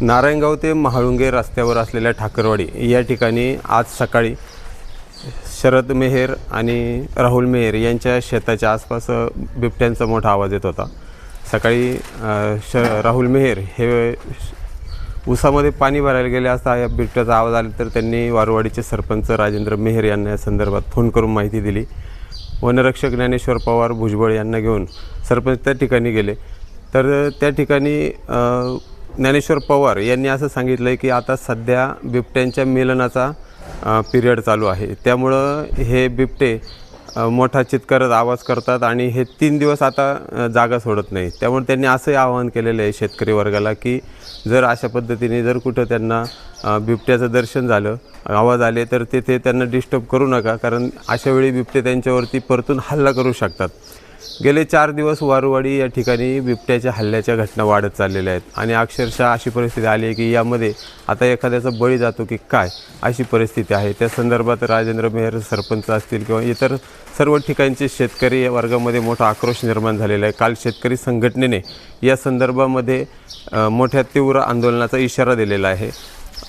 नारायणगाव ते महाळुंगे रस्त्यावर असलेल्या ठाकरवाडी या ठिकाणी आज सकाळी शरद मेहेर आणि राहुल मेहेर यांच्या शेताच्या आसपास बिबट्यांचा मोठा आवाज येत होता. सकाळी श राहुल मेहेर हे उसामध्ये पाणी भरायला गेले असता या बिबट्याचा आवाज आला तर त्यांनी वारवाडीचे सरपंच राजेंद्र मेहेर यांना या संदर्भात फोन करून माहिती दिली. वनरक्षक ज्ञानेश्वर पवार भुजबळ यांना घेऊन सरपंच त्या ठिकाणी गेले. तर त्या ठिकाणी ज्ञानेश्वर पवार यांनी असं सांगितलं आहे की आता सध्या बिबट्यांच्या मिलनाचा पिरियड चालू आहे. त्यामुळं हे बिबटे मोठा चितकरत आवाज करतात आणि हे तीन दिवस आता जागा सोडत नाही त्यामुळे त्यांनी असंही आवाहन केलेलं आहे शेतकरी वर्गाला की जर अशा पद्धतीने जर कुठं त्यांना बिबट्याचं दर्शन झालं आवाज आले तर तिथे त्यांना डिस्टर्ब करू नका. कारण अशावेळी बिबटे त्यांच्यावरती परतून हल्ला करू शकतात. गेले चार दिवस वारुवाडी या ठिकाणी बिबट्याच्या हल्ल्याच्या घटना वाढत चाललेल्या आहेत. आणि अक्षरशः अशी परिस्थिती आली आहे की यामध्ये आता एखाद्याचा बळी जातो की काय अशी परिस्थिती आहे. त्या संदर्भात राजेंद्र मेहर सरपंच असतील किंवा इतर सर्व ठिकाणचे शेतकरी या वर्गामध्ये मोठा आक्रोश निर्माण झालेला आहे. काल शेतकरी संघटनेने या संदर्भामध्ये मोठ्या तीव्र आंदोलनाचा इशारा दिलेला आहे.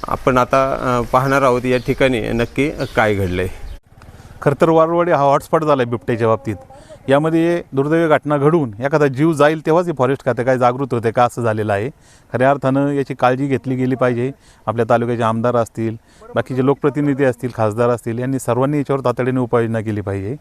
आपण आता पाहणार आहोत या ठिकाणी नक्की काय घडलं आहे खरं तर वारवाडी हा हॉटस्पॉट झाला आहे बिबट्याच्या बाबतीत. यामध्ये दुर्दैवी घटना घडून एखादा जीव जाईल तेव्हाच हे फॉरेस्ट खाते काय जागृत होते का असं झालेलं आहे. खऱ्या अर्थानं याची काळजी घेतली गेली पाहिजे. आपल्या तालुक्याचे आमदार असतील बाकीचे लोकप्रतिनिधी असतील खासदार असतील यांनी सर्वांनी याच्यावर तातडीने उपाययोजना केली पाहिजे.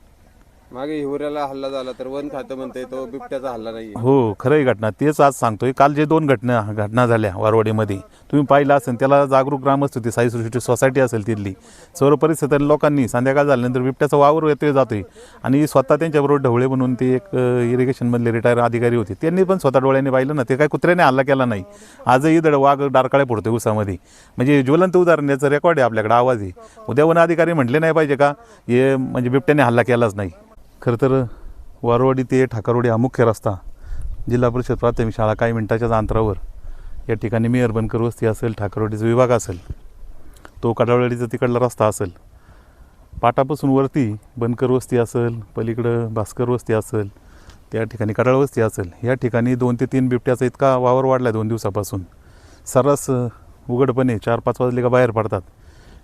मागे हिवऱ्याला हल्ला झाला तर वन खातं म्हणते तो बिबट्याचा हल्ला नाही हो खरंही घटना. तेच आज सांगतोय. काल जे दोन घटना घटना झाल्या वारवाडीमध्ये तुम्ही पाहिलं असेल त्याला जागरूक ग्रामस्थ होती. साई सृष्टी सोसायटी असेल तिथली. सर्व परिस्थितीत लोकांनी संध्याकाळ झाल्यानंतर बिबट्याचा वावर येतोय जातोय. आणि स्वतः त्यांच्याबरोबर ढवळे म्हणून ते एक इरिगेशनमधले रिटायर अधिकारी होते. त्यांनी पण स्वतः डोळ्याने पाहिलं ना ते काय कुत्र्याने हल्ला केला नाही. आजही दड वाघ डारकाळे पडतोय उसामध्ये. म्हणजे ज्वलंत उदाहरण याचं रेकॉर्ड आहे आपल्याकडे आवाज आहे. उद्या वन अधिकारी म्हटले नाही पाहिजे का? हे म्हणजे बिबट्याने हल्ला केलाच नाही. खरं तर वारवाडी ते ठाकरवाडी हा मुख्य रस्ता जिल्हा परिषद प्राथमिक शाळा काही मिनिटाच्याच अंतरावर. या ठिकाणी मेयर बनकर वस्ती असेल ठाकरवाडीचा विभाग असेल तो कडावळीचा तिकडला रस्ता असेल पाटापासून वरती बनकर वस्ती असेल पलीकडं भास्कर वस्ती असेल त्या ठिकाणी कडाळ वस्ती असेल. या ठिकाणी दोन ते तीन बिबट्याचा इतका वावर वाढला आहे दोन दिवसापासून. सर्रास उघडपणे चार पाच वाजले का बाहेर पडतात.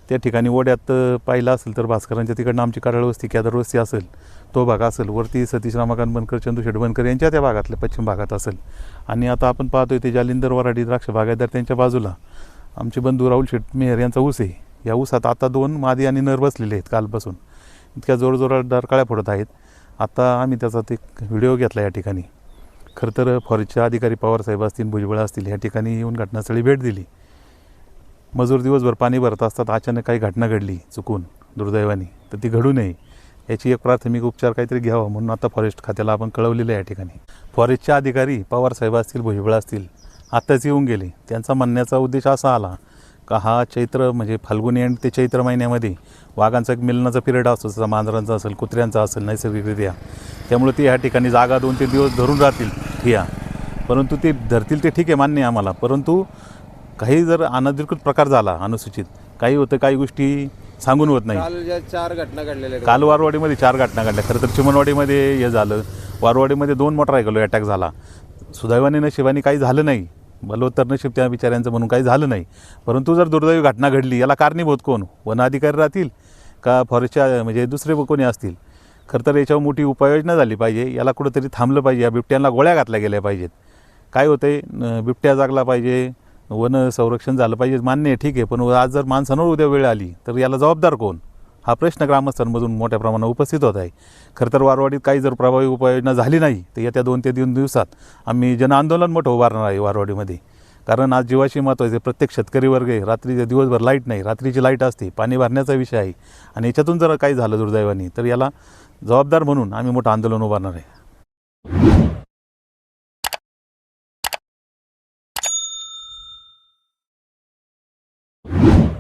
त्या ठिकाणी ओढ्यात पाहिलं असेल तर भास्करांच्या तिकडनं आमची कराळ वस्ती केदार वस्ती असेल तो भाग असेल. वरती सतीश रामाकांत बनकर चंदूशेठ बनकर यांच्या त्या भागातल्या पश्चिम भागात असेल. आणि आता आपण पाहतोय ते जालिंदर वराडी द्राक्ष बागायदार त्यांच्या बाजूला. आमचे बंधू राहुल शेट मेहर यांचा ऊस आहे. या ऊसात आता दोन मादी आणि नर बसलेले आहेत कालपासून. इतक्या जोरजोरात डरकाळ्या पडत आहेत. आता आम्ही त्याचा ते व्हिडिओ घेतला या ठिकाणी. खरं तर फॉरेस्टचे अधिकारी पवारसाहेब असतील भुजबळ असतील या ठिकाणी येऊन घटनास्थळी भेट दिली. मजूर दिवसभर पाणी भरत असतात अचानक काही घटना घडली चुकून दुर्दैवाने. तर ती घडू नये याची एक प्राथमिक उपचार काहीतरी घ्यावा म्हणून आता फॉरेस्ट खात्याला आपण कळवलेलं आहे या ठिकाणी. फॉरेस्टचे अधिकारी पवारसाहेब असतील भुजबळ असतील आत्ताच येऊन गेले. त्यांचा म्हणण्याचा उद्देश असा आला का हा चैत्र म्हणजे फाल्गुनी आणि ते चैत्र महिन्यामध्ये वाघांचा एक मिलनाचा पिरियड असतो जसा मांजरांचा असेल कुत्र्यांचा असेल नैसर्गिकरित्या. त्यामुळे ते ह्या ठिकाणी जागा दोन तीन दिवस धरून राहतील ठिया परंतु ते धरतील ते ठीक आहे मान्य आम्हाला. परंतु काही जर अनधिकृत प्रकार झाला अनुसूचित काही होतं काही गोष्टी सांगून होत नाही. काल ज्या चार घटना घडलेल्या आहेत, काल वारवाडीमध्ये चार घटना घडल्या. खरं तर चिमणवाडीमध्ये हे झालं. वारवाडीमध्ये दोन मोटर अटॅक झाला. सुदैवाने नशिबाने काही झालं नाही. बलवत्तर नशीब त्या बिचाऱ्यांचं म्हणून काही झालं नाही. परंतु जर दुर्दैवी घटना घडली याला कारणीभूत कोण? वन अधिकारी राहतील? का फॉरेस्टच्या म्हणजे दुसरे कोणी असतील? खरं तर याच्यावर मोठी उपाययोजना झाली पाहिजे. याला कुठंतरी थांबलं पाहिजे. या बिबट्यांना गोळ्या घातल्या गेल्या पाहिजेत. काय होतंय? न- बिबट्या जागला पाहिजे. वन संरक्षण झालं पाहिजे मान्य आहे ठीक आहे. पण आज जर माणसांवर उद्या वेळ आली तर याला जबाबदार कोण? हा प्रश्न ग्रामस्थांमधून मोठ्या प्रमाणात उपस्थित होत आहे. खरं तर वारवाडीत काही जर प्रभावी उपाययोजना झाली नाही तर येत्या दोन ते तीन दिवसात आम्ही जनआंदोलन मोठं उभारणार आहे वारवाडीमध्ये. कारण आज जीवाशी महत्त्वाचे प्रत्येक शेतकरी वर्ग आहे. रात्रीचे दिवसभर लाइट नाही रात्रीची लाइट असते पाणी भरण्याचा विषय आहे. आणि याच्यातून जर काही झालं दुर्दैवाने तर याला जबाबदार म्हणून आम्ही मोठं आंदोलन उभारणार आहे.